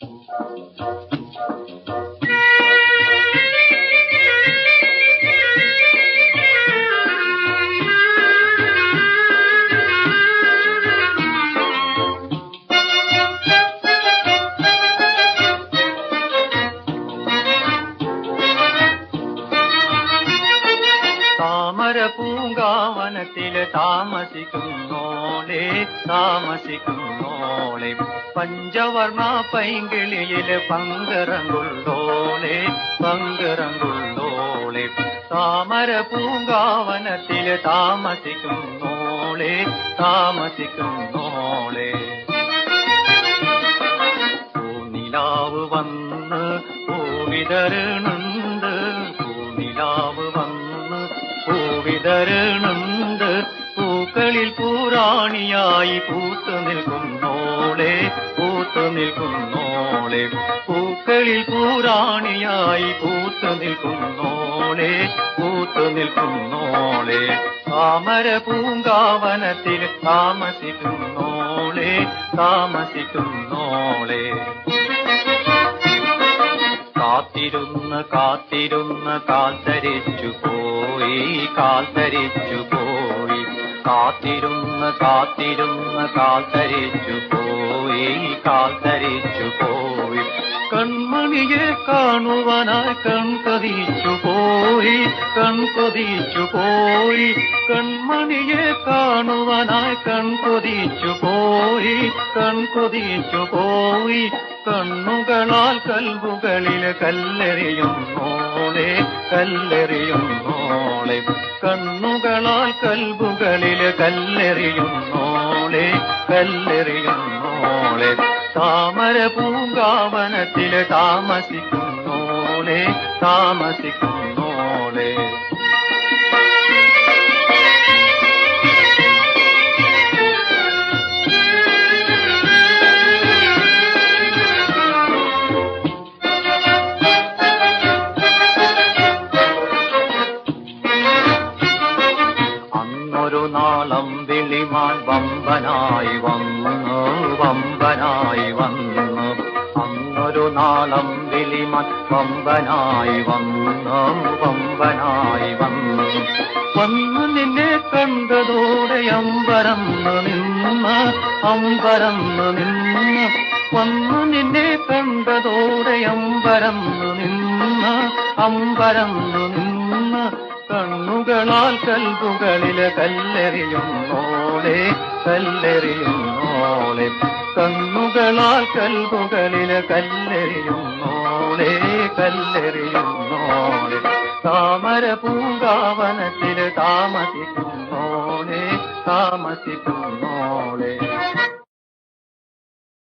താമര പൂങ്കാവനത്തിൽ താമസിക്കുന്നോളെ താമസിക്കുന്നോളെ. പഞ്ചവർണ പൈങ്കിളിയിൽ പങ്കിറങ്ങുള്ളോളെ പങ്കിറങ്ങുള്ളോളെ. താമര പൂങ്കാവനത്തിൽ താമസിക്കുന്നോളെ താമസിക്കുന്നോളെ. പൂനിലാവ് വന്ന് പൂവിതരണുണ്ട് പൂവിതരണുണ്ട് പൂക്കളിൽ പൂരാണിയായി പൂത്തു നിൽക്കുന്നോളെ പൂത്തു നിൽക്കുന്നോളെ. പൂക്കളിൽ പൂരാണിയായി പൂത്തു നിൽക്കുന്നോളെ പൂത്തു നിൽക്കുന്നോളെ. താമര പൂങ്കാവനത്തിൽ താമസിക്കുന്നോളെ താമസിക്കുന്നോളെ. കാത്തിരുന്ന് കാത്തിരുന്ന് കാൽത്തരിച്ചു പോയി കാൽത്തരിച്ചു പോയി. കാത്തിരുന്ന് കാത്തിരുന്ന് കാൽത്തരിച്ചു പോയി കാൽത്തരിച്ചു പോയി. കൺമണിയെ കാണുവാനായി കൺപതിച്ചു പോയി കൺപതിച്ചു പോയി. കൺമണിയെ കാണുവാനായി കൺപതിച്ചു പോയി കൺപതിച്ചു പോയി. കണ്ണുകളാൽ കൽവുകളിലെ കല്ലെറിയും മോളെ കല്ലെറിയുന്നോളെ മോളെ. കണ്ണുകളാൽ കൽബുകളിൽ കല്ലെറിയുന്നോളെ കല്ലെറിയുന്നോളെ താമര പൂങ്കാവനത്തിലെ താമസിക്കുന്നോളെ താമസിക്കുന്നോളെ. വിളിമാൻ വമ്പനായി വന്നു വമ്പനായി വന്നു. അന്നൊരു നാളം വിളിമൻ വമ്പനായി വന്നു വമ്പനായി വന്നു. വന്നു നിന്നെ കണ്ടതോടെ അമ്പരന്ന് നിന്ന് അമ്പരന്ന് നിന്ന്. വന്നു നിന്നെ കണ്ടതോടെ അമ്പരന്ന് നിന്ന് അമ്പരന്ന് നിന്ന്. കണ്ണുകളാൽ കൽബുകളിൽ കല്ലെറിയുന്നോളെ കല്ലെറിയുന്നോളെ കണ്ണുകളാൽ കൽബുകളിൽ കല്ലെറിയുന്നോളെ കല്ലെറിയുന്നോളെ താമര പൂങ്കാവനത്തിൽ താമസിക്കുന്നോളെ താമസിക്കുന്നോളെ